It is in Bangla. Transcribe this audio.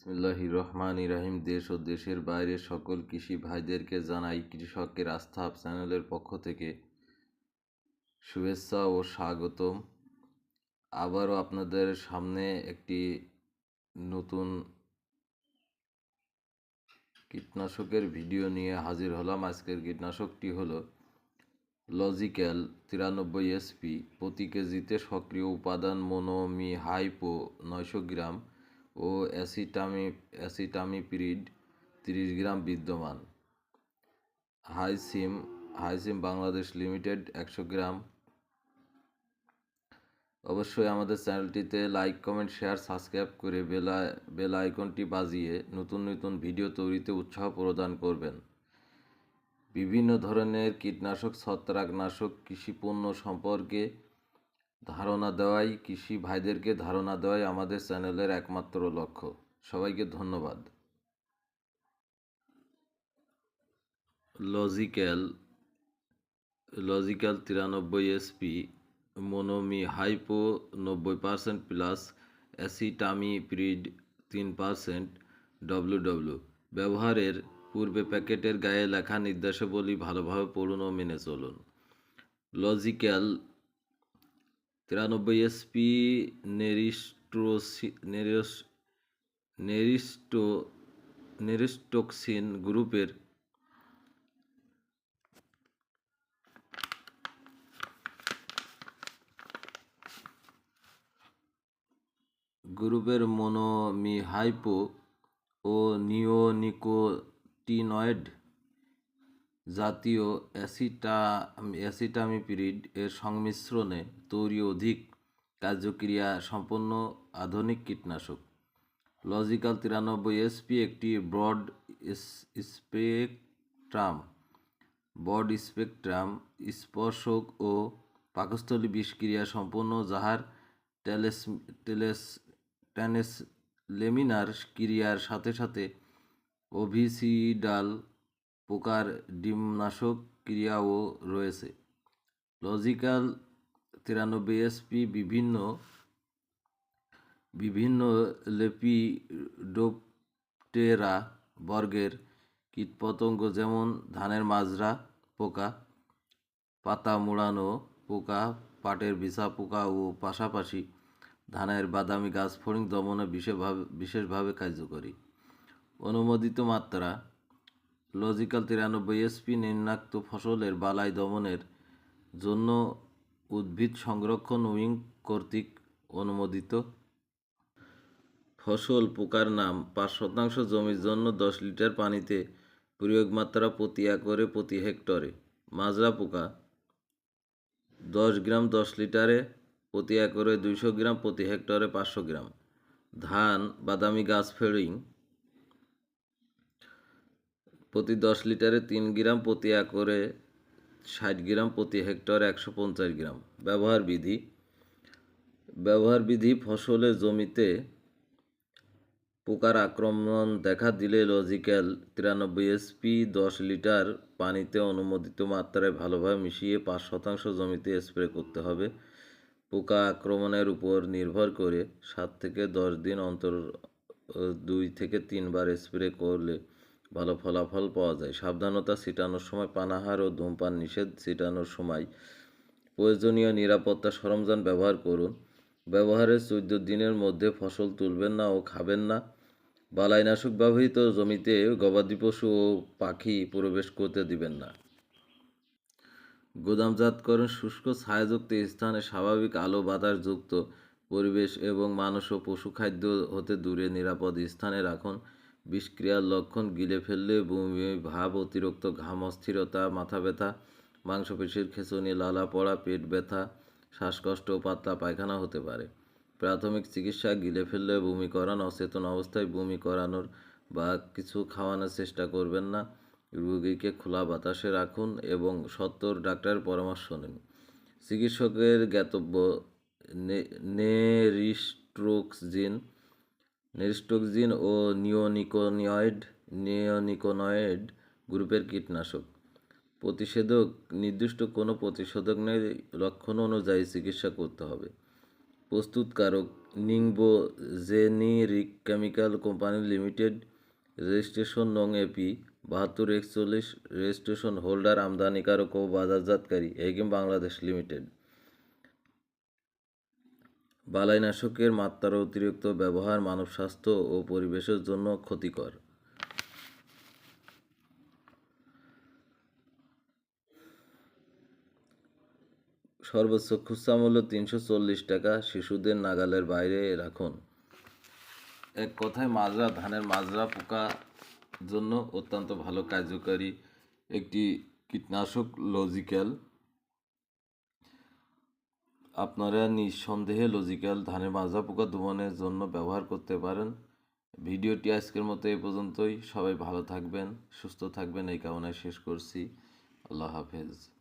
বিসমিল্লাহি রহমান ইরাহিম দেশ ও দেশের বাইরে সকল কৃষি ভাইদেরকে জানাই কৃষকের আস্থা চ্যানেলের পক্ষ থেকে শুভেচ্ছা ও স্বাগতম। আবারও আপনাদের সামনে একটি নতুন কীটনাশকের ভিডিও নিয়ে হাজির হলাম। আজকের কীটনাশকটি হলো লজিক্যাল তিরানব্বই এসপি প্রতি কেজিতে সক্রিয় উপাদান মোনোমি হাইপো নয়শো গ্রাম। ও অ্যাসিটামি, অ্যাসিটামিপিরিড তিরিশ গ্রাম বিদ্যমান। হাইসিম হাইসিম বাংলাদেশ লিমিটেড একশো গ্রাম। অবশ্যই আমাদের চ্যানেলটিতে লাইক, কমেন্ট, শেয়ার, সাবস্ক্রাইব করে বেলা বেল আইকনটি বাজিয়ে নতুন নতুন ভিডিও তৈরিতে উৎসাহ প্রদান করবেন। বিভিন্ন ধরনের কীটনাশক, ছত্রাকনাশক কৃষি পণ্য সম্পর্কে ধারণা দেওয়াই, কৃষি ভাইদেরকে ধারণা দেওয়াই আমাদের চ্যানেলের একমাত্র লক্ষ্য। সবাইকে ধন্যবাদ। লজিক্যাল লজিক্যাল তিরানব্বই এসপি মোনোমি হাইপো নব্বই পার্সেন্ট প্লাস অ্যাসিটামি অ্যাসিটামিপ্রিড তিন পার্সেন্ট ডব্লু ডব্লু ব্যবহারের পূর্বে প্যাকেটের গায়ে লেখা নির্দেশাবলী ভালোভাবে পড়ুন ও মেনে চলুন। লজিক্যাল তিরানব্বই এসপি নেরিস্ট্রোসি নেরিস নেরিস্টো নেরিস্টোক্সিন গ্রুপের গ্রুপের মোনোমিহাইপো ও নিওনিকোটিনয়েড জাতীয় অ্যাসিটা অ্যাসিটামিপিরিড এর সংমিশ্রণে তৈরি অধিক কার্যক্রিয়া সম্পন্ন আধুনিক কীটনাশক। লজিক্যাল তিরানব্বই এসপি একটি ব্রড স্পেকট্রাম। বড স্পেকট্রাম স্পর্শক ও পাকস্থলী বিষক্রিয়া সম্পন্ন যাহার টেলেস টেলেস ট্যানেস লেমিনার ক্রিয়ার সাথে সাথে অভিসিডাল পোকার ডিমনাশক ক্রিয়াও রয়েছে। লজিক্যাল তিরানব্বই এসপি বিভিন্ন বিভিন্ন লেপিডোপটেরা বর্গের কীটপতঙ্গ যেমন ধানের মাজরা পোকা, পাতা মুড়ানো পোকা, পাটের বিছা পোকা ও পাশাপাশি ধানের বাদামি গাছ ফড়িং দমনে বিশেষভাবে বিশেষভাবে কার্যকরী। অনুমোদিত মাত্রা লজিক্যাল তিরানব্বই এসপি নিম্নাক্ত ফসলের বালাই দমনের জন্য উদ্ভিদ সংরক্ষণ উইং কর্তৃক অনুমোদিত। ফসল পোকার নাম, পাঁচ শতাংশ জমির জন্য দশ লিটার পানিতে প্রয়োগ মাত্রা প্রতি একরে প্রতি হেক্টরে। মাজরা পোকা, দশ গ্রাম দশ লিটারে প্রতি একরে দুইশো গ্রাম প্রতি হেক্টরে পাঁচশো গ্রাম। ধান, বাদামি গাছ ফেরিং প্রতি দশ লিটারে তিন গ্রাম প্রতি একরে ষাট গ্রাম প্রতি হেক্টর একশো পঞ্চাশ গ্রাম। ব্যবহার বিধি। ব্যবহার বিধি ফসলের জমিতে পোকার আক্রমণ দেখা দিলে লজিক্যাল তিরানব্বই এসপি দশ লিটার পানিতে অনুমোদিত মাত্রায় ভালোভাবে মিশিয়ে পাঁচ শতাংশ জমিতে স্প্রে করতে হবে। পোকা আক্রমণের উপর নির্ভর করে সাত থেকে দশ দিন অন্তর, দুই থেকে তিনবার স্প্রে করলে ভালো ফলাফল পাওয়া যায়। সাবধানতা ছিটানোর সময় পানাহার ও ধূমপান নিষেধ ছিটানোর সময় প্রয়োজনীয় নিরাপত্তা সরঞ্জাম ব্যবহার করুন। ব্যবহারের চোদ্দ দিনের মধ্যে ফসল তুলবেন না ও খাবেন না। বালাইনাশক ব্যবহৃত জমিতে গবাদি পশু ও পাখি প্রবেশ করতে দিবেন না। গুদামজাতকরণ শুষ্ক ছায়াযুক্ত স্থানে স্বাভাবিক আলো বাতাসযুক্ত পরিবেশ এবং মানুষ ও পশু খাদ্য হতে দূরে নিরাপদ স্থানে রাখুন। বিষক্রিয়ার লক্ষণ গিলে ফেললে বমি, ভাব, অতিরিক্ত ঘাম, অস্থিরতা, মাথা ব্যথা, মাংসপেশির খেঁচুনি, লালা পড়া, পেট ব্যথা, শ্বাসকষ্ট ও পাতলা পায়খানা হতে পারে। প্রাথমিক চিকিৎসা গিলে ফেললে বমি করান, অচেতন অবস্থায় বমি করানোর বা কিছু খাওয়ানোর চেষ্টা করবেন না। রোগীকে খোলা বাতাসে রাখুন এবং সত্তর ডাক্তারের পরামর্শ নিন। চিকিৎসকের জ্ঞাতব্য নেরিস্ট্রোক্সজিন নেরিস্ট্রোক্সজিন ও নিওনিকোনিয়েড নিওনিকোনয়েড গ্রুপের কীটনাশক। প্রতিষেধক, নির্দিষ্ট কোনো প্রতিষেধক নেই, লক্ষণ অনুযায়ী চিকিৎসা করতে হবে। প্রস্তুতকারক Ningbo generic chemical company limited, registration নং এপি, বাহাত্তর একচল্লিশ, রেজিস্ট্রেশন হোল্ডার আমদানিকারক ও বাজারজাতকারী এগিম বাংলাদেশ লিমিটেড। বালাইনাশকের মাত্রার অতিরিক্ত ব্যবহার মানব স্বাস্থ্য ও পরিবেশের জন্য ক্ষতিকর। সর্বোচ্চ খুচরা মূল্য তিনশো চল্লিশ টাকা, শিশুদের নাগালের বাইরে রাখুন। এক কথায়, মাজরা, ধানের মাজরা পোকা জন্য অত্যন্ত ভালো কার্যকারী একটি কীটনাশক লজিক্যাল আপনারা নিঃসন্দেহে লজিক্যাল ধানের মাজা পোকা দমনের জন্য ব্যবহার করতে পারেন। ভিডিওটি আজকের মতো এই পর্যন্তই। সবাই ভালো থাকবেন, সুস্থ থাকবেন। এই কামনায় শেষ করছি। আল্লাহ হাফেজ।